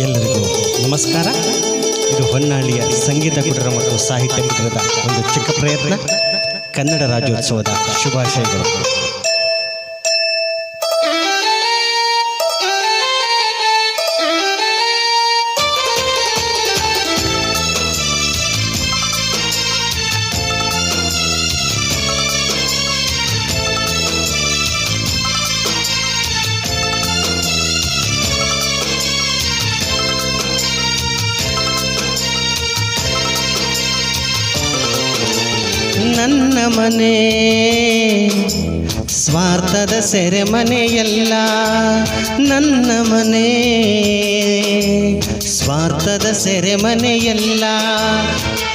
ಎಲ್ಲರಿಗೂ ನಮಸ್ಕಾರ. ಇದು ಹೊನ್ನಾಳಿಯ ಸಂಗೀತ ಕುಟುರ ಮತ್ತು ಸಾಹಿತ್ಯ ಕುಟುಂಬದ ಒಂದು ಚಿಕ್ಕ ಪ್ರಯತ್ನ. ಕನ್ನಡ ರಾಜ್ಯೋತ್ಸವದ ಶುಭಾಶಯಗಳು. ನನ್ನ ಮನೆ. ಸ್ವಾರ್ಥದ ಸೆರೆಮನೆಯಲ್ಲ ನನ್ನ ಮನೆ. ಸ್ವಾರ್ಥದ ಸೆರೆಮನೆಯಲ್ಲ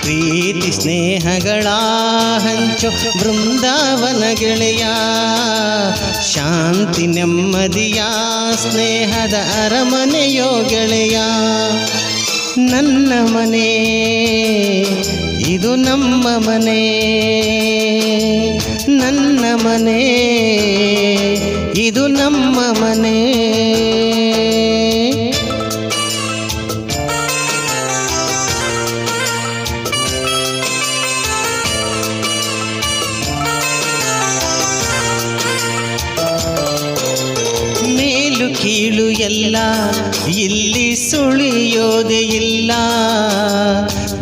ಪ್ರೀತಿ ಸ್ನೇಹಗಳ ಹಂಚು ಬೃಂದಾವನ ಗೆಳೆಯ. ಶಾಂತಿ ನೆಮ್ಮದಿಯ ಸ್ನೇಹದ ಅರಮನೆಯೋ ಗೆಳೆಯ. ನನ್ನ ಮನೆ ಇದು ನಮ್ಮ ಮನೆ. ನನ್ನ ಮನೆ ಇದು ನಮ್ಮ ಮನೆ. ಎಲ್ಲ ಇಲ್ಲಿ ಸುಳಿಯೋದೆ ಇಲ್ಲ.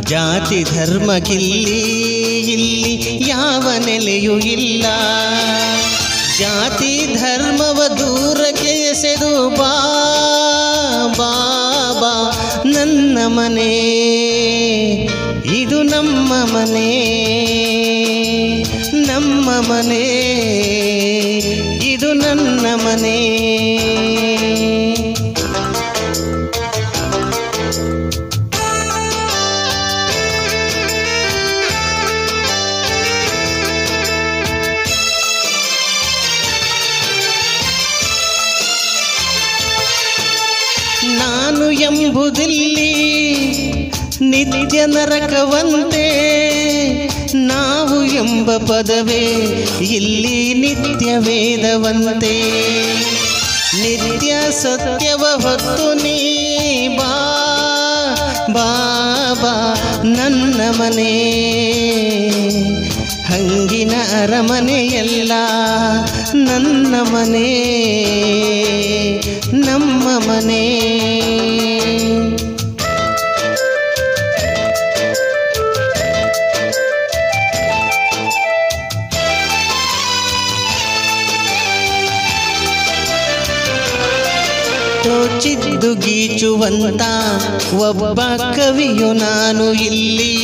ಜಾತಿ ಧರ್ಮಕ್ಕಿಲ್ಲಿ ಇಲ್ಲಿ ಯಾವ ನೆಲೆಯೂ ಇಲ್ಲ. ಜಾತಿ ಧರ್ಮವ ದೂರಕ್ಕೆ ಎಸೆದು ಬಾ ಬಾ ಬಾ, ನನ್ನ ಮನೆ. ಇದು ನಮ್ಮ ಮನೆ. ನಮ್ಮ ಮನೆ. ಇದು ನನ್ನ ಮನೆ. ನಾನು ಎಂಬುದಿಲ್ಲಿ ನಿತ್ಯ ನರಕವಂತೆ ನಾವು ಎಂಬ ಪದವೇ ಇಲ್ಲಿ ನಿತ್ಯ ವೇದವಂತೆ. ನಿತ್ಯ ಸತ್ಯವ ಹೊತ್ತು ನೀ ಬಾ ಬಾ ಬಾ ನನ್ನ ಮನೆ. ಹಂಗಿನ ಅರಮನೆಯಲ್ಲ ನನ್ನ ಮನೆ, ನಮ್ಮ ಮನೆ. ತೋಚಿದ್ದು ಗೀಚುವಂತ ಒಬ್ಬ ಕವಿಯು ನಾನು ಇಲ್ಲಿ.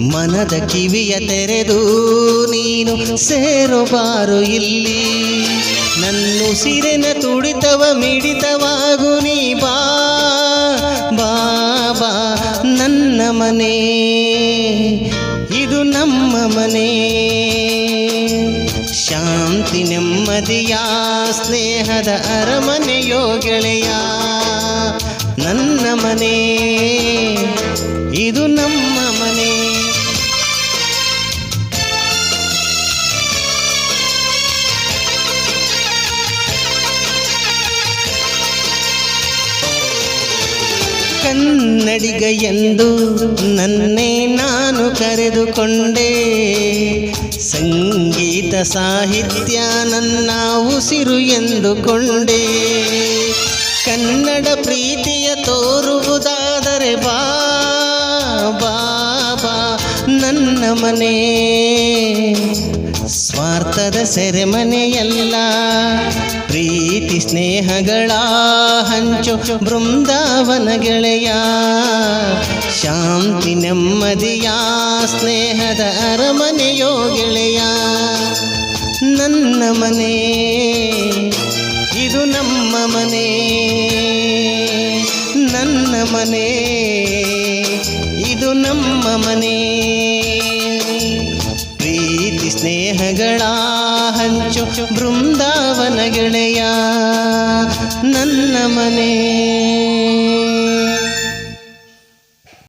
ಮನದ ಕಿವಿಯ ತೆರೆದು ನೀನು ಸೇರುಬಾರು ಇಲ್ಲಿ. ನನ್ನುಸಿರಿನ ತುಡಿತವ, ಮಿಡಿತವಾಗು ನೀ ಬಾ ಬಾ ಬಾ, ನನ್ನ ಮನೆ. ಇದು ನಮ್ಮ ಮನೆ. ಶಾಂತಿ ನೆಮ್ಮದಿಯ ಸ್ನೇಹದ ಅರಮನೆಯೋ ಗೆಳೆಯ ನನ್ನ ಮನೆ ಇದು ನಮ್ಮ ಮನೆ. ಕನ್ನಡಿಗ ಎಂದು ನನ್ನೇ ನಾನು ಕರೆದುಕೊಂಡೆ. ಸಂಗೀತ ಸಾಹಿತ್ಯ ನನ್ನ ಉಸಿರು ಎಂದುಕೊಂಡೆ. ಕನ್ನಡ ಪ್ರೀತಿಯ ತೋರುವುದಾದರೆ ಬಾ ಬಾ ಬಾ, ನನ್ನ ಮನೆ. ಸ್ವಾರ್ಥದ ಸೆರೆಮನೆಯಲ್ಲ, ಪ್ರೀತಿ ಸ್ನೇಹಗಳ ಹಂಚು ಬೃಂದಾವನ ಗೆಳೆಯ ಶಾಂತಿ ನೆಮ್ಮದಿಯ ಸ್ನೇಹದ ಅರಮನೆಯೋ ಗೆಳೆಯ. ನನ್ನ ಮನೆ, ಇದು ನಮ್ಮ ಮನೆ, ನನ್ನ ಮನೆ, ಇದು ನಮ್ಮ ಮನೆ. ಸ್ನೇಹಗಳ ಹಂಚು ಬೃಂದಾವನ ಗೆಳೆಯ ನನ್ನ ಮನೆ.